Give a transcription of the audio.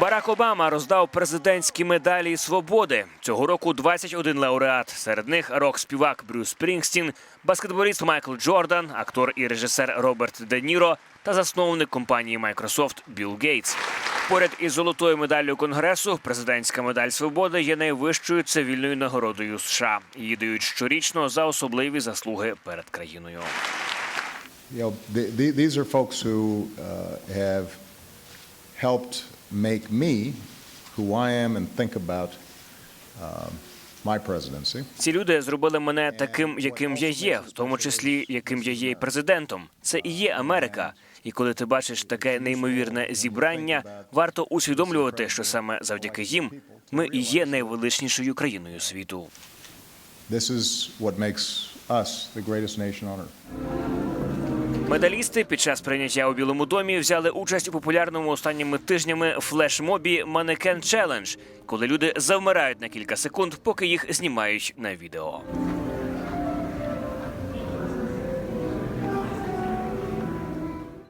Барак Обама роздав президентські медалі свободи. Цього року 21 лауреат. Серед них рок-співак Брюс Спрінгстін, баскетболіст Майкл Джордан, актор і режисер Роберт Де Ніро та засновник компанії Microsoft Білл Гейтс. Поряд із золотою медаллю Конгресу, президентська медаль свободи є найвищою цивільною нагородою США. Її дають щорічно за особливі заслуги перед країною. You know, th- th- these are folks who uh, have helped make me who I am and think about my presidency. Ці люди зробили мене таким, яким я є, в тому числі яким я є і президентом. Це і є Америка. І коли ти бачиш таке неймовірне зібрання, варто усвідомлювати, що саме завдяки їм ми і є найвеличнішою країною світу. This is what makes us the greatest nation on earth. Медалісти під час прийняття у Білому домі взяли участь у популярному останніми тижнями флешмобі Манекен Челендж, коли люди завмирають на кілька секунд, поки їх знімають на відео.